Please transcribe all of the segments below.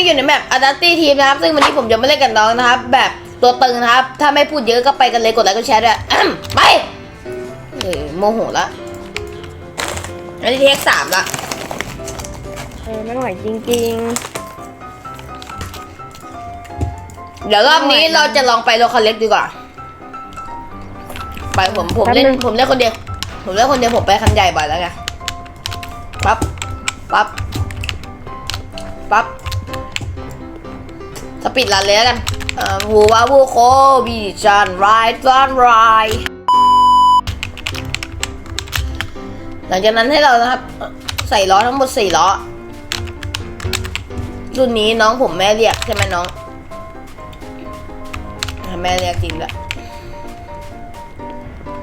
ก็อยู่ในแมปอาร์ตี้ทีมนะครับ ซึ่งวันนี้ผมจะไม่เล่นกับน้องนะครับ แบบตัวตึงนะครับ ถ้าไม่พูดเยอะก็ไปกันเลยกดไลค์กดแชร์ด้วยอ่ำไปเอ้ยโมโหละอันนี้เทคสามละเออไม่ไหวจริงเดี๋ยวรอบนี้เราจะลองไปโลคาเล็กดีกว่า ไปผมผมเล่นผมเล่นคนเดียว ผมเล่นคนเดียวผมไปคันใหญ่บ่อยแล้วไงปั๊บปั๊บปั๊บ สปีดรันเลยแล้วกันวูวาวูโคบีจันไรจันไรหลังจากนั้นให้เรานะครับ ใส่ล้อทั้งหมดสี่ล้อรุ่นนี้น้องผมแม่เรียกใช่ไหมน้อง แม่เรียกจริงด้วย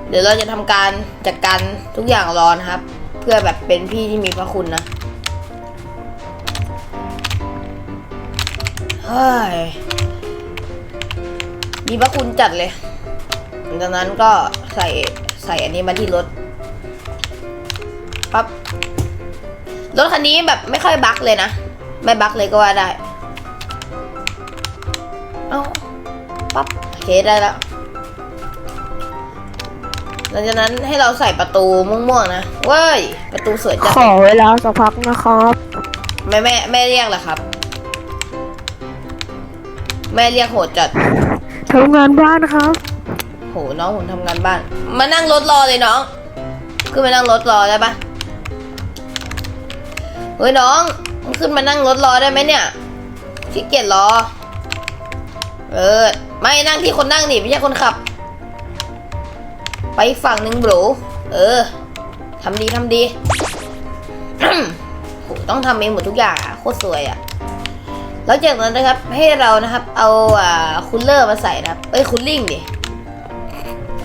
เดี๋ยวเราจะทำการจัดการทุกอย่างรอนะครับ เพื่อแบบเป็นพี่ที่มีพระคุณนะ เฮ้ยมีพระคุณจัดเลยจากนั้นก็ใส่ใส่อันนี้มาที่รถปั๊บรถคันนี้แบบไม่ค่อยบั๊กเลยนะ ไม่บั๊กเลยก็ว่าได้ เอาปั๊บโอเคได้แล้วหลังจากนั้นให้เราใส่ประตูม่วงๆนะเว้ย ประตูสวยจังๆขอเวลาสักพักนะครับแม่แม่แม่เรียกเหรอครับ แม่เรียกโหดจัดทำงานบ้านครับ โหน้องผมทำงานบ้าน มานั่งรถรอเลยน้อง ขึ้นมานั่งรถรอได้ปะเฮ้ยน้องมึงขึ้นมานั่งรถรอได้ไหมเนี่ยขี้เกียจรอ เออ ไม่นั่งที่คนนั่งนี่ไม่ใช่คนขับ ไปอีกฝั่งหนึ่งบรูเออทำดีทำดีโหต้องทำเองหมดทุกอย่างอะโคตรสวยอะ แล้วจากนั้นนะครับให้เรานะครับเอาอ่าคูลเลอร์มาใส่นะครับเอ้ยคูลลิ่งดิ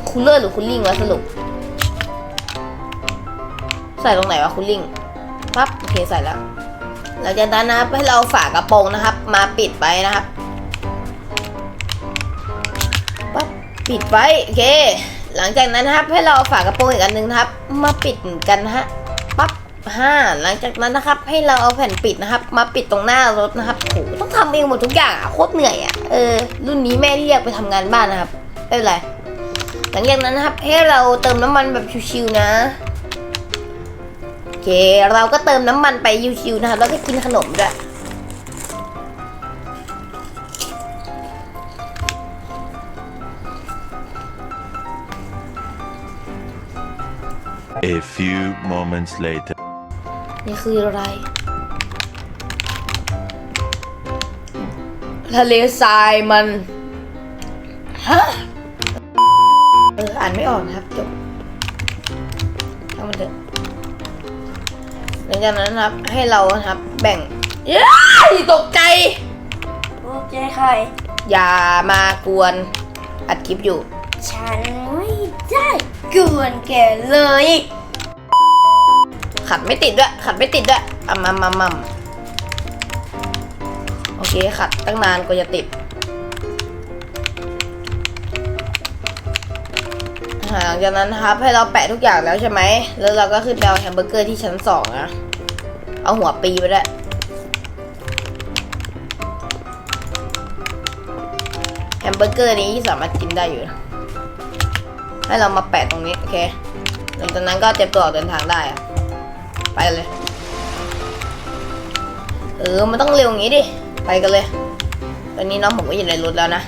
คูลเลอร์หรือคูลลิ่งวะสรุปใส่ตรงไหนวะคูลลิ่งปั๊บโอเคใส่แล้วหลังจากนั้นนะครับให้เราฝากระโปรงนะครับ มาปิดไว้นะครับปั๊บปิดไว้โอเค หลังจากนั้นนะครับให้เราฝากระโปรงอีกอันหนึงนะครับ มาปิดกันฮะ ห้าหลังจากนั้นนะครับ ให้เราเอาแผ่นปิดนะครับ มาปิดตรงหน้ารถนะครับโหต้องทำเองหมดทุกอย่างอะโคตรเหนื่อยอะเออรุ่นนี้แม่เรียกไปทำงานบ้านนะครับไม่เป็นไรหลังจากนั้นนะครับ ให้เราเติมน้ำมันแบบชิวๆนะโอเคเราก็เติมน้ำมันไปชิวๆนะครับแล้วก็กินขนมด้วย A few moments later. นี่คืออะไรทะเลทรายมัน ฮะ เออ อ่านไม่ออกนะครับจบทำมันเถอะหลังจากนั้นนะครับ ให้เรานะครับ แบ่งเย้ยตกใจ โอเคใคร อย่ามากวนอัดคลิปอยู่ ฉันไม่ได้กวนแกเลย ขัดไม่ติดด้วย ขัดไม่ติดด้วยอะมามามาโอเค ขัดตั้งนานกว่าจะติด หลังจากนั้นนะครับให้เราแปะทุกอย่างแล้วใช่ไหม แล้วเราก็ขึ้นไปเอาแฮมเบอร์เกอร์ที่ชั้นสองนะ เอาหัวปีไปด้วยแฮมเบอร์เกอร์นี้สามารถกินได้อยู่นะให้เรามาแปะตรงนี้ โอเค หลังจากนั้นก็เตรียมตัวออกเดินทางได้อะ ไปเลย เออ มันต้องเร็วอย่างงี้ดิ ไปกันเลย ตอนนี้น้องผมก็อยู่ในรถแล้วนะ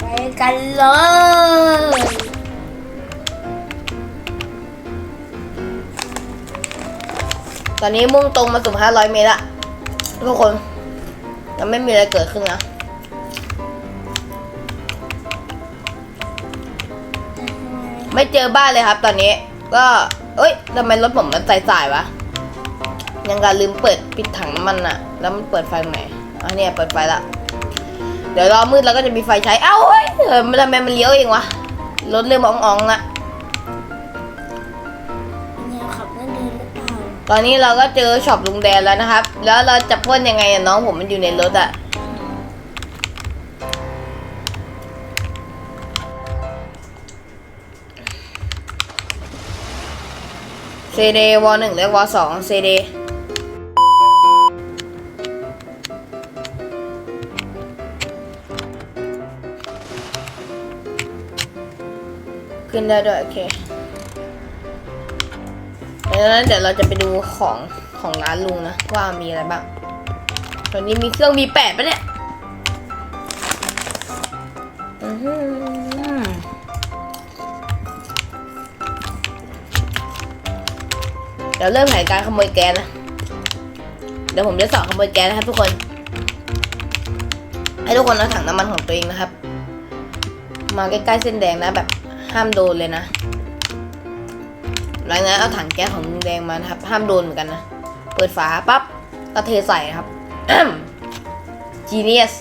ไปกันเลยตอนนี้มุ่งตรงมาสู่500 เมตรละทุกคนยังไม่มีอะไรเกิดขึ้นนะ ไม่เจอบ้านเลยครับ ตอนนี้ ก็เอ้ยทำไมรถผมมันสายๆวะยังการลืมเปิดปิดถังน้ำมันอะแล้วมันเปิดไฟตรงไหนอะเนี่ยเปิดไฟละเดี๋ยวรอมืดแล้วก็จะมีไฟใช้ เอ้าเฮ้ยเออมันทำไมมันเลี้ยวเองวะรถเริ่มอ่องๆละเนี่ยขับนั่นเดินหรือเปล่าตอนนี้เราก็เจอช็อปลุงแดนแล้วนะครับ แล้วเราจะปล้นยังไงอะน้องผมมันอยู่ในรถอะ ซเดวหนึ่งและวสองเซเดขึ้นได้ด้วย โอเคดังนั้นเดี๋ยวเราจะไปดูของของร้านลุงนะ ว่ามีอะไรบ้าง ตอนนี้มีเครื่องมีแปดปะเนี่ย อือ เดี๋ยวเริ่มแผนการขโมยแก๊สนะ เดี๋ยวผมจะสอนขโมยแก๊สนะครับทุกคน ให้ทุกคนเอาถังน้ำมันของตัวเองนะครับ มาใกล้ๆเส้นแดงนะแบบห้ามโดนเลยนะหลังนั้นเอาถังแก๊สของลุงแดงมานะครับ ห้ามโดนเหมือนกันนะ เปิดฝาปั๊บก็เทใส่นะครับ genius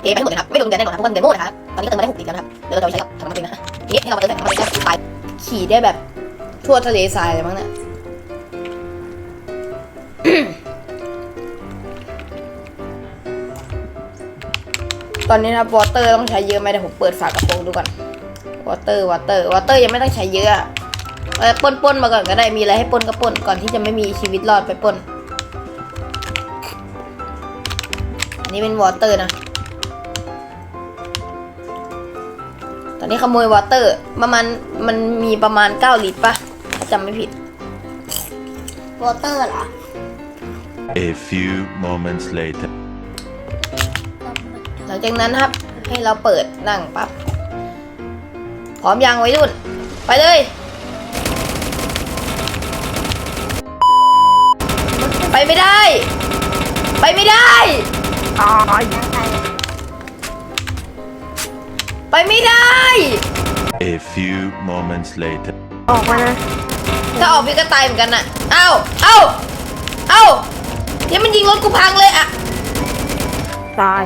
เทไปให้หมดเลยครับ ไม่โดนแกนแน่นอนครับเพราะมันแกนโม่นะครับ ตอนนี้ก็เติมมาได้หกลิตรแล้วนะครับ เดี๋ยวเราจะไปใช้กับถังน้ำมันเองนะฮะทีนี้ให้เรามาเติมใส่ถังน้ำมันเองได้ไป ขี่ได้แบบทั่วทะเลทรายเลยมั้งเนี่ยตอนนี้นะวอเตอร์ต้องใช้เยอะไหมเดี๋ยวผมเปิดฝากระโปรงดูก่อนวอเตอร์วอเตอร์วอเตอร์ยังไม่ต้องใช้เยอะอะเอาปนปนๆมาก่อนก็ได้มีอะไรให้ปนก็ปนก่อนที่จะไม่มีชีวิตรอดไปปนอันนี้เป็นวอเตอร์นะ ตอนนี้ขโมยวอเตอร์ประมาณมันมีประมาณ 9 ลิตรปะถ้าจำไม่ผิด วอเตอร์เหรอ A few moments later. หลังจากนั้นนะครับให้เราเปิดนั่งปั๊บพร้อมยังไว้รุ่น ไปเลยไปไม่ได้ ไปไม่ได้ ตาย ไปไม่ได้ A few moments later. ออกมานะ ถ้าออกพี่ก็ตายเหมือนกันน่ะ เอ้า เอ้า เอ้าเดี๋ยวมันยิงรถกูพังเลยอะตาย